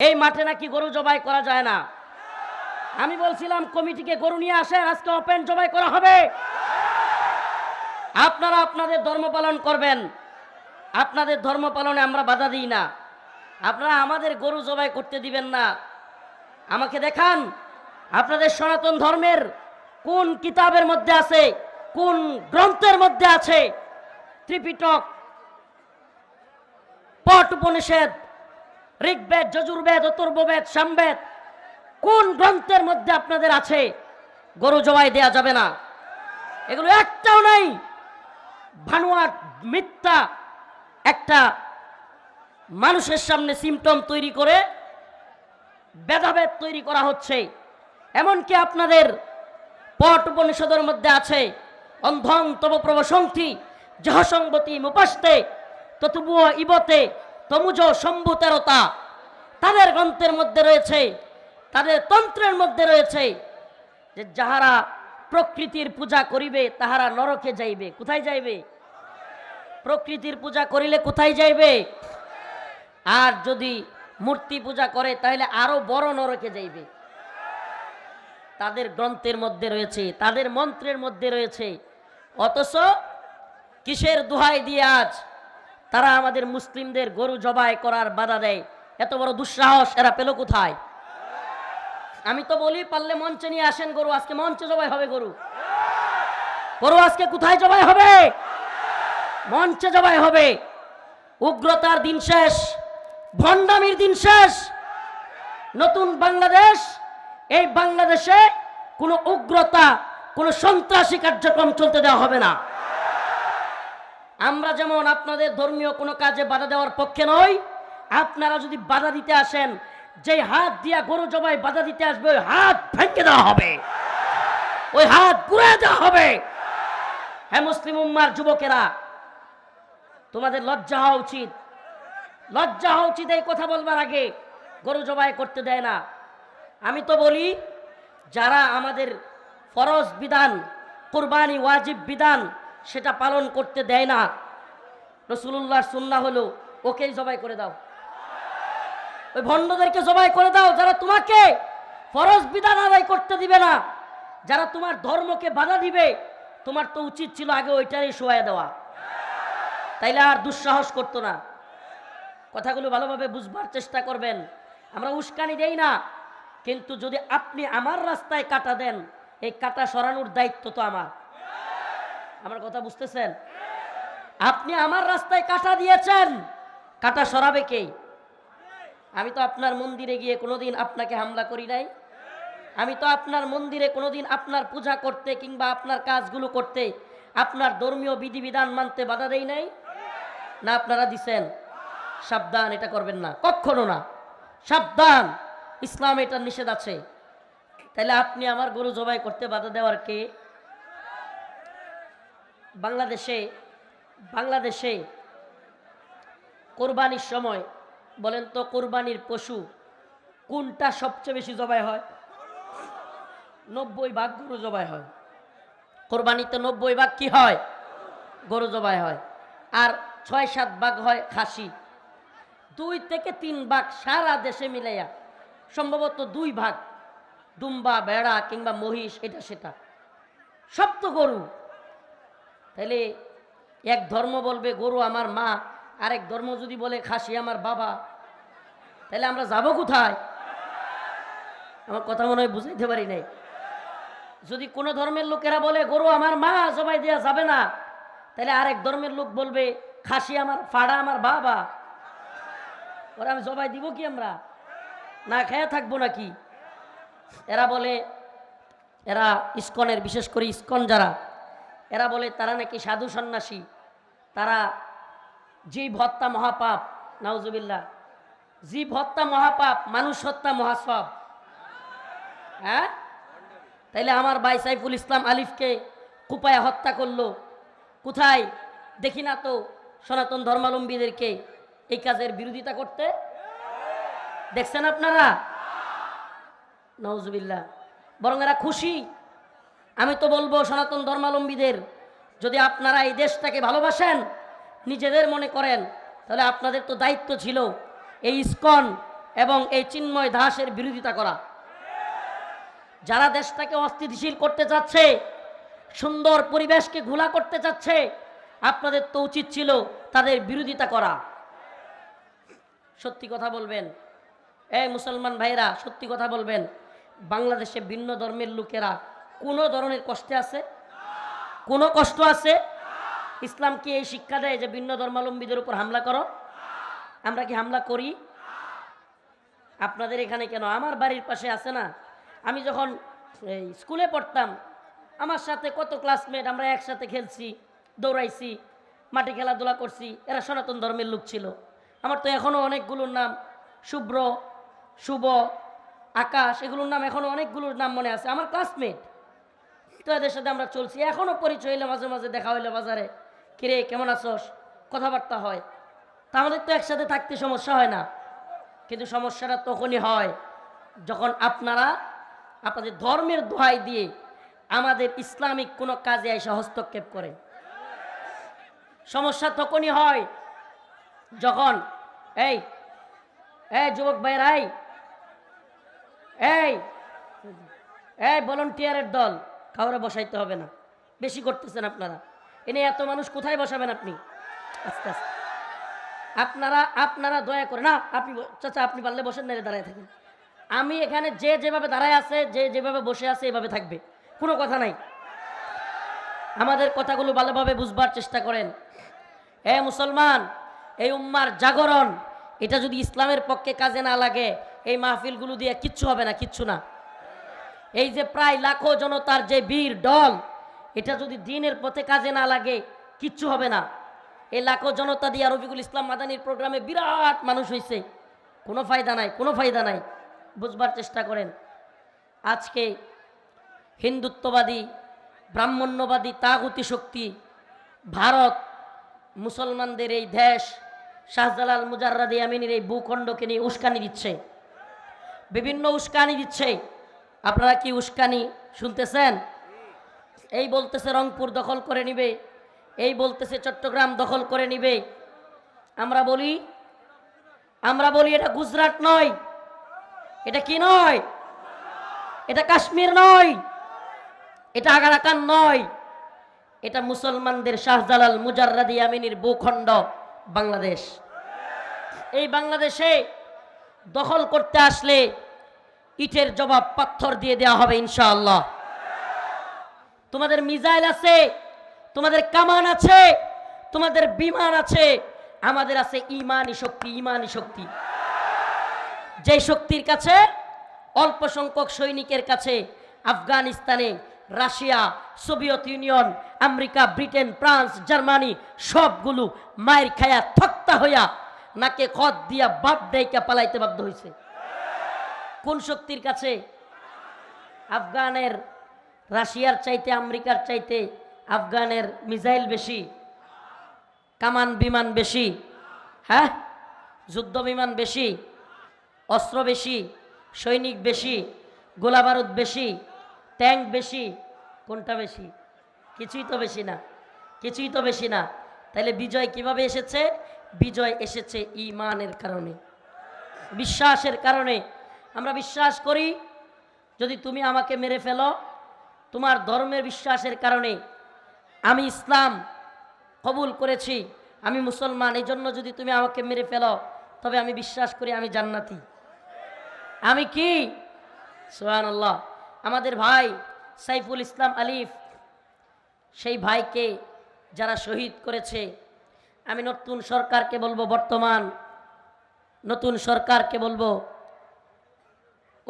এই মাঠে নাকি গরু জবাই করা যায় না? আমি বলছিলাম, কমিটিকে গরু নিয়ে আসেন, আজকে ওপেন জবাই করা হবে। আপনারা আপনাদের ধর্ম পালন করবেন। আপনাদের ধর্ম পালনে আমরা বাধা দিই না। আপনারা আমাদের গরু জবাই করতে দিবেন না। আমাকে দেখান, আপনাদের সনাতন ধর্মের কোন কিতাবের মধ্যে আছে, কোন গ্রন্থের মধ্যে আছে, ত্রিপিটক, পট উপনিষেদ ঋগ্বেদ, যজুর্বেদ, অতুর্ববেদ, সামবেদ, কোন গ্রন্থের মধ্যে আপনাদের আছে গরু জবাই দেয়া যাবে না? এগুলো একটাও নাই। ভানুয়াট মিথ্যা একটা মানুষের সামনে সিমটম তৈরি করে, ভেদাভেদ তৈরি করা হচ্ছে। এমনকি আপনাদের পট উপনিষদের মধ্যে আছে, অন্ধং তব প্রবসংথি জহসংবতী মুপাস্তে, ততুবুয় ইবতে তমুজ সম্ভুতেরতা তাদের গ্রন্থের মধ্যে রয়েছে, তাদের তন্ত্রের মধ্যে রয়েছে যে যাহারা প্রকৃতির পূজা করিবে, তাহারা নরকে যাইবে। কোথায় যাইবে? প্রকৃতির পূজা করিলে কোথায় যাইবে? আর যদি মূর্তি পূজা করে, তাহলে আরও বড় নরকে যাইবে। তাদের গ্রন্থের মধ্যে রয়েছে, তাদের মন্ত্রের মধ্যে রয়েছে। অথচ কিসের দোহাই দিয়ে আজ তারা আমাদের মুসলিমদের গরু জবাই করার বাধা দেয়। এত বড় দুঃসাহস, এরা পেল কোথায়? আমি তো বলি, পারলে মঞ্চে নিয়ে আসেন গরু, আজকে মঞ্চে জবাই হবে গরু। গরু আজকে কোথায় জবাই হবে? মঞ্চে জবাই হবে। উগ্রতার দিন শেষ, ভণ্ডামির দিন শেষ। নতুন বাংলাদেশ, এই বাংলাদেশে কোনো উগ্রতা, কোনো সন্ত্রাসী কার্যক্রম চলতে দেওয়া হবে না। আমরা যেমন আপনাদের ধর্মীয় কোনো কাজে বাধা দেওয়ার পক্ষে নই, আপনারা যদি বাধা দিতে আসেন যে হাত দিয়া গরু জবাই বাধা দিতে আসবে, ওই হাত ভেঙে দেওয়া হবে। ওই হাত গুড়ে দেওয়া হবে। হ্যাঁ মুসলিম উম্মার যুবকেরা, তোমাদের লজ্জা হওয়া উচিত। লজ্জা হওয়া উচিত এই কথা বলবার আগে। গরু জবাই করতে দেয় না। আমি তো বলি, যারা আমাদের ফরজ বিধান, কোরবানি ওয়াজিব বিধান সেটা পালন করতে দেয় না। রসুল্লাহর সুন্না হলো, ওকেই জবাই করে দাও। ওই ভণ্ডদেরকে জবাই করে দাও যারা তোমাকে ফরজ বিধান আদায় করতে দিবে না। যারা তোমার ধর্মকে বাধা দিবে, তোমার তো উচিত ছিল আগে ওইটারই শোয়া দেওয়া। তাইলে আর দুঃসাহস করতো না। কথাগুলো ভালোভাবে বুঝবার চেষ্টা করবেন। আমরা উস্কানি দেই না, কিন্তু যদি আপনি আমার রাস্তায় কাটা দেন, এই কাটা সরানোর দায়িত্ব তো আমার। আমার কথা বুঝতেছেন? আপনি আমার রাস্তায় কাটা দিয়েছেন। কাটা সরাবে কে? আমি তো আপনার মন্দিরে গিয়ে কোনোদিন আপনাকে হামলা করি নাই। আমি তো আপনার মন্দিরে কোনোদিন আপনার পূজা করতে কিংবা আপনার কাজগুলো করতে আপনার ধর্মীয় বিধিবিধান মানতে বাধা দেই নাই। না, আপনারা দিছেন। সাবধান, এটা করবেন না। কখনো না। সাবধান। ইসলাম এটার নিষেধ আছে। তাহলে আপনি আমার গরু জবাই করতে বাধা দেওয়ার কে? বাংলাদেশে বাংলাদেশে কোরবানির সময়, বলেন তো কোরবানির পশু কোনটা সবচেয়ে বেশি জবাই হয়? নব্বই ভাগ গরু জবাই হয়। কোরবানিতে নব্বই ভাগ কি হয়? গরু জবাই হয়। আর ছয় সাত ভাগ হয় খাসি। দুই থেকে তিন ভাগ সারা দেশে মিলাইয়া, সম্ভবত দুই ভাগ, দুম্বা, বেড়া কিংবা মহিষ, এটা সেটা। সব তো গরু। তাহলে এক ধর্ম বলবে, গরু আমার মা। আরেক ধর্ম যদি বলে, খাসি আমার বাবা। তাহলে আমরা যাব কোথায়? আমার কথা মনে হয় বুঝাইতে পারি নাই। যদি কোনো ধর্মের লোকেরা বলে, গরু আমার মা, জবাই দেওয়া যাবে না। তাহলে আরেক ধর্মের লোক বলবে, খাসি আমার, ফাড়া আমার বাবা। ওরা আমি জবাই দিব কি আমরা? না খেয়ে থাকব নাকি? এরা বলে, এরা ইস্কনের, বিশেষ করে ইস্কন যারা এরা বলে, তারা নাকি সাধু সন্ন্যাসী। তারা জীব ভত্তা মহাপাপ। নাউজুবিল্লাহ। জীব ভত্তা মহাপাপ, মানুষ হত্যা মহাসব হ্যাঁ? তাইলে আমার ভাই সাইফুল ইসলাম আলিফকে কুপায় হত্যা করল। কোথায়? দেখি না তো সনাতন ধর্মাবলম্বীদেরকে এই কাজের বিরোধিতা করতে। দেখছেন আপনারা? নওজুবিল্লাহ বরং এরা খুশি। আমি তো বলব সনাতন ধর্মাবলম্বীদের, যদি আপনারা এই দেশটাকে ভালোবাসেন, নিজেদের মনে করেন, তাহলে আপনাদের তো দায়িত্ব ছিল এই ইস্কন এবং এই চিন্ময় দাসের বিরোধিতা করা। যারা দেশটাকে অস্থিতিশীল করতে চাচ্ছে, সুন্দর পরিবেশকে ঘোলা করতে চাচ্ছে, আপনাদের তো উচিত ছিল তাদের বিরোধিতা করা। সত্যি কথা বলবেন এই মুসলমান ভাইরা সত্যি কথা বলবেন, বাংলাদেশে ভিন্ন ধর্মের লোকেরা কোনো ধরনের কষ্টে আছে? কোনো কষ্ট আছে? ইসলাম কি এই শিক্ষা দেয় যে ভিন্ন ধর্মাবলম্বীদের উপর হামলা করো? আমরা কি হামলা করি? আপনাদের এখানে কেন? আমার বাড়ির পাশে আছে না? আমি যখন এই স্কুলে পড়তাম, আমার সাথে কত ক্লাসমেট আমরা একসাথে খেলছি, দৌড়াইছি, মাঠে খেলাধুলা করছি, এরা সনাতন ধর্মের লোক ছিল। আমার তো এখনও অনেকগুলোর নাম শুভ্র, শুভ, আকাশ, এগুলোর নাম এখনও অনেকগুলোর নাম মনে আছে। আমার ক্লাসমেট তো সাথে আমরা চলছি। এখনও পরিচয় হইলে মাঝে মাঝে, দেখা হইলে বাজারে। কিরে, কেমন আছোস? কথাবার্তা হয়। তা আমাদের তো একসাথে থাকতে সমস্যা হয় না। কিন্তু সমস্যাটা তখনই হয় যখন আপনারা আপনাদের ধর্মের দোহাই দিয়ে আমাদের ইসলামিক কোনো কাজে এসে হস্তক্ষেপ করে। সমস্যা তখনই হয় যখন, এই এই যুবক ভাইরাই এই এই ভলন্টিয়ারের দল। কাউরে বসাইতে হবে না। বেশি করতেছেন আপনারা। এনে এত মানুষ কোথায় বসাবেন আপনি? আস্তে আস্তে। আপনারা আপনারা দয়া করে না, আপনি চাচা, আপনি পারলে বসেন না দাঁড়ায় থাকেন। আমি এখানে যে যেভাবে দাঁড়ায় আছে, যে যেভাবে বসে আছে, এভাবে থাকবে। কোনো কথা নাই। আমাদের কথাগুলো ভালোভাবে বুঝবার চেষ্টা করেন। এ মুসলমান, এই উম্মার জাগরণ, এটা যদি ইসলামের পক্ষে কাজে না লাগে, এই মাহফিলগুলো দিয়ে কিচ্ছু হবে না, কিচ্ছু না। এই যে প্রায় লাখো জনতার যে বীর ডল এটা যদি দিনের পথে কাজে না লাগে, কিচ্ছু হবে না। এই লাখো জনতা দিয়ে রফিকুল ইসলাম মাদানির প্রোগ্রামে বিরাট মানুষ হয়েছে কোনো ফায়দা নাই, কোনো ফায়দা নাই। বুঝবার চেষ্টা করেন। আজকে হিন্দুত্ববাদী, ব্রাহ্মণ্যবাদী, তাগুতি শক্তি, ভারত, মুসলমানদের এই দেশ, শাহজালাল মুজাররাদি আমিনের এই ভূখণ্ডকে নিয়ে উস্কানি দিচ্ছে। বিভিন্ন উস্কানি দিচ্ছে। আপনারা কি উস্কানি শুনতেছেন? এই বলতেছে রংপুর দখল করে নিবে, এই বলতেছে চট্টগ্রাম দখল করে নিবে। আমরা বলি আমরা বলি এটা গুজরাট নয়, এটা কি নয়? এটা কাশ্মীর নয়, এটা আগারাকান নয়, এটা মুসলমানদের শাহজালাল মুজাররাদি আমিনীর ভূখণ্ড বাংলাদেশ। এই বাংলাদেশে দখল করতে আসলে ইটের জবাব পাথর দিয়ে দেওয়া হবে ইনশাআল্লাহ। তোমাদের মিজাইল আছে, তোমাদের কামান আছে, তোমাদের বিমান আছে, আমাদের আছে ইমানি শক্তি ইমানি শক্তি। যে শক্তির কাছে, অল্প সংখ্যক সৈনিকের কাছে আফগানিস্তানে, Russia, Soviet Union, America, Britain, France, Germany, সবগুলো মায়ের খায়া থক্তা হইয়া নাকে খত দিয়া বাপ ডাইকা পালাইতে বাধ্য হয়েছে কোন শক্তির কাছে? আফগানের, রাশিয়ার চাইতে, আমেরিকার চাইতে আফগানের মিসাইল বেশি, কামান বিমান বেশি হ্যাঁ? যুদ্ধ বিমান বেশি, অস্ত্র বেশি, সৈনিক বেশি গোলাবারুদ বেশি, ট্যাঙ্ক বেশি, কোনটা বেশি? কিছুই তো বেশি না, কিছুই তো বেশি না। তাহলে বিজয় কীভাবে এসেছে? বিজয় এসেছে ইমানের কারণে, বিশ্বাসের কারণে। আমরা বিশ্বাস করি, যদি তুমি আমাকে মেরে ফেলো, তোমার ধর্মের বিশ্বাসের কারণে আমি ইসলাম কবুল করেছি, আমি মুসলমান এই জন্য যদি তুমি আমাকে মেরে ফেলো, তবে আমি বিশ্বাস করি আমি জান্নাতি। আমি কি? সোহান আল্লাহ আমাদের ভাই সাইফুল ইসলাম আলিফ, সেই ভাইকে যারা শহীদ করেছে, আমি নতুন সরকারকে বলব বর্তমান, নতুন সরকারকে বলব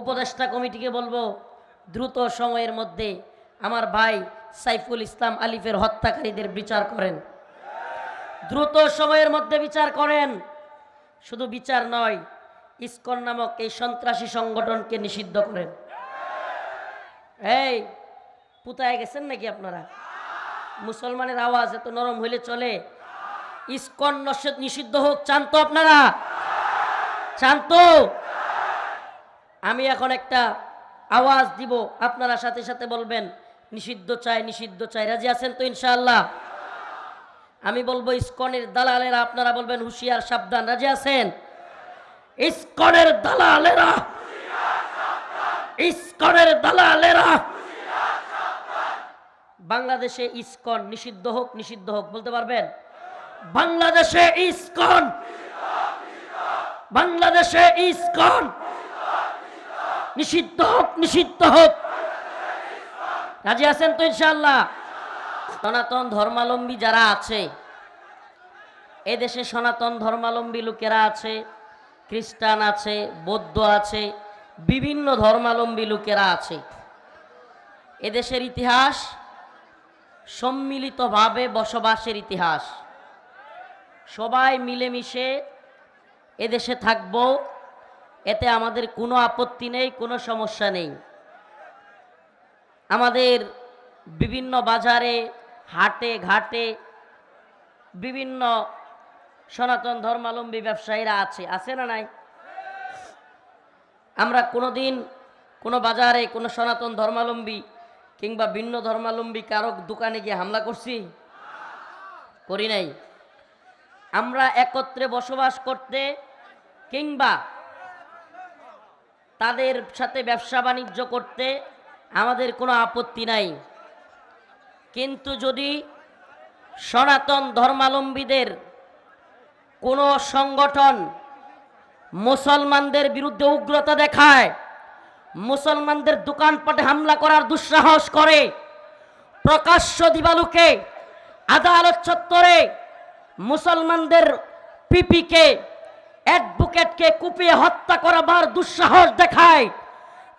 উপদেষ্টা কমিটিকে বলব, দ্রুত সময়ের মধ্যে আমার ভাই সাইফুল ইসলাম আলিফের হত্যাকারীদের বিচার করেন। দ্রুত সময়ের মধ্যে বিচার করেন। শুধু বিচার নয়, ইসকন নামক এই সন্ত্রাসী সংগঠনকে নিষিদ্ধ করেন। এই, পুতায় গেছেন নাকি আপনারা? মুসলমানের আওয়াজ এত নরম হইলে চলে। ইসকন নিষিদ্ধ হোক, চান তো আপনারা? চান তো? আমি এখন একটা আওয়াজ দিব, আপনারা সাথে সাথে বলবেন, নিষিদ্ধ চাই নিষিদ্ধ চাই, রাজি আছেন তো ইনশাআল্লাহ? আমি বলব ইসকনের দালালেরা, আপনারা বলবেন হুশিয়ার, সাবধান, রাজি আছেন? ইস্কনের দালালেরা ইস্কনের দালালেরা, বাংলাদেশে ইস্কন নিষিদ্ধ হোক নিষিদ্ধ হোক, বলতে পারবেন? বাংলাদেশে ইস্কন বাংলাদেশে ইস্কন নিষিদ্ধ হোক নিষিদ্ধ হোক। রাজি আছেন তো ইনশাল্লাহ সনাতন ধর্মালম্বী যারা আছে, এদেশে সনাতন ধর্মাবলম্বী লোকেরা আছে, খ্রিস্টান আছে, বৌদ্ধ আছে, বিভিন্ন ধর্মাবলম্বী লোকেরা আছে। এদেশের ইতিহাস সম্মিলিতভাবে বসবাসের ইতিহাস। সবাই মিলেমিশে এদেশে থাকব এতে আমাদের কোনো আপত্তি নেই, কোনো সমস্যা নেই। আমাদের বিভিন্ন বাজারে, হাটে, ঘাটে বিভিন্ন সনাতন ধর্মাবলম্বী ব্যবসায়ীরা আছে। আছে না নাই? আমরা কোনোদিন কোনো বাজারে কোনো সনাতন ধর্মালম্বী কিংবা ভিন্ন ধর্মাবলম্বী কারও দোকানে গিয়ে হামলা করছি? করি নাই। আমরা একত্রে বসবাস করতে কিংবা তাদের সাথে ব্যবসা বাণিজ্য করতে আমাদের কোনো আপত্তি নাই। কিন্তু যদি সনাতন ধর্মালম্বীদের কোনো সংগঠন মুসলমানদের বিরুদ্ধে উগ্রতা দেখায়, মুসলমানদের দোকানপাটে হামলা করার দুঃসাহস করে, প্রকাশ্য দিবালুকে, আদালত চত্বরে মুসলমানদের পিপিকে অ্যাডভোকেটকে কুপিয়ে হত্যা করাবার দুঃসাহস দেখায়।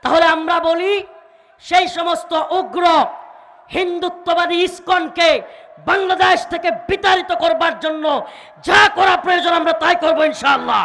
তাহলে আমরা বলি, সেই সমস্ত উগ্র হিন্দুত্ববাদী ইস্কনকে বাংলাদেশ থেকে বিতাড়িত করবার জন্য যা করা প্রয়োজন আমরা তাই করব ইনশাআল্লাহ।